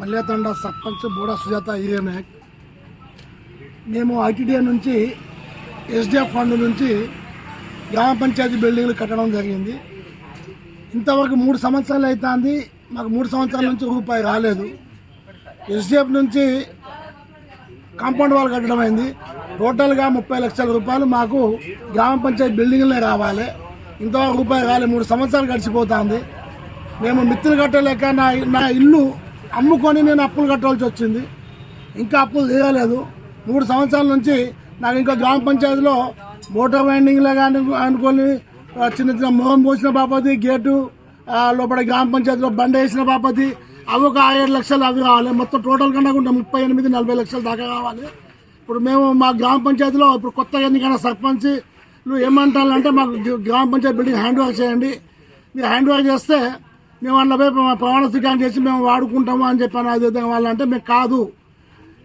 మల్లేతండ sarpanch Boda Sujatha urea Naik మేము ITDA నుంచి SDF fund నుంచి గ్రామ పంచాయతీ బిల్డింగ్లు కట్టడం జరిగింది. ఇంతవరకు మూడు సంవత్సరాలు అవుతుంది మాకు మూడు సంవత్సరాల నుంచి రూపాయి రాలేదు. ఎస్డిఎఫ్ నుంచి కాంపౌండ్ వాల్ కట్టడం అయింది. టోటల్గా ముప్పై లక్షల రూపాయలు మాకు గ్రామ పంచాయతీ బిల్డింగ్లే రావాలి. ఇంతవరకు రూపాయి రాలేదు మూడు సంవత్సరాలు గడిచిపోతుంది. మేము మిత్రులు కట్టలేక నా నా ఇల్లు అమ్ముకొని నేను అప్పులు కట్టవలసి వచ్చింది. ఇంకా అప్పులు తీయలేదు మూడు సంవత్సరాల నుంచి నాకు ఇంకా గ్రామ పంచాయతీలో మోటార్ వైండింగ్లో కానీ అనుకొని చిన్న చిన్న మొహం పోసిన బాపతి గేటు లోపల గ్రామ పంచాయతీలో బండ వేసిన బాపతి అవి ఒక ఆరేడు లక్షలు అవి కావాలి మొత్తం టోటల్ కన్నా కూడా ముప్పై ఎనిమిది నలభై లక్షల దాకా కావాలి ఇప్పుడు మేము మా గ్రామ పంచాయతీలో ఇప్పుడు కొత్తగా ఎన్నికైన సర్పంచ్లు ఏమంటారంటే మాకు గ్రామ పంచాయతీ బిల్డింగ్ హ్యాండ్ ఓవర్ చేయండి. మీరు హ్యాండ్ ఓవర్ చేస్తే మేము అందులో ప్రమాణ స్వీకారం చేసి మేము వాడుకుంటాము అని చెప్పాను అది విధంగా వాళ్ళంటే మేము కాదు.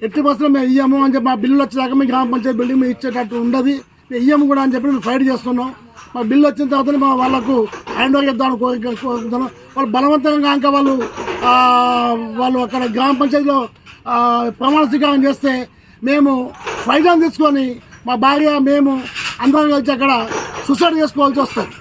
ఎట్టి బస్సులో మేము ఇయ్యము అని చెప్పి మా బిల్లు వచ్చేదాకా మీ గ్రామ పంచాయతీ బిల్డింగ్ మేము ఇచ్చేటట్టు ఉండదు. మేము ఇయ్యము కూడా అని చెప్పి మేము ఫైట్ చేస్తున్నాం. మా బిల్లు వచ్చిన తర్వాత మా వాళ్ళకు హ్యాండ్ ఓవర్ చేద్దామని కోరుకుంటున్నాం. వాళ్ళు బలవంతంగా ఇంకా వాళ్ళు వాళ్ళు అక్కడ గ్రామ పంచాయతీలో ప్రమాణ స్వీకారం చేస్తే మేము ఫైట్ తీసుకొని మా భార్య మేము అందరం కలిసి అక్కడ సుసైడ్ చేసుకోవాల్సి వస్తుంది.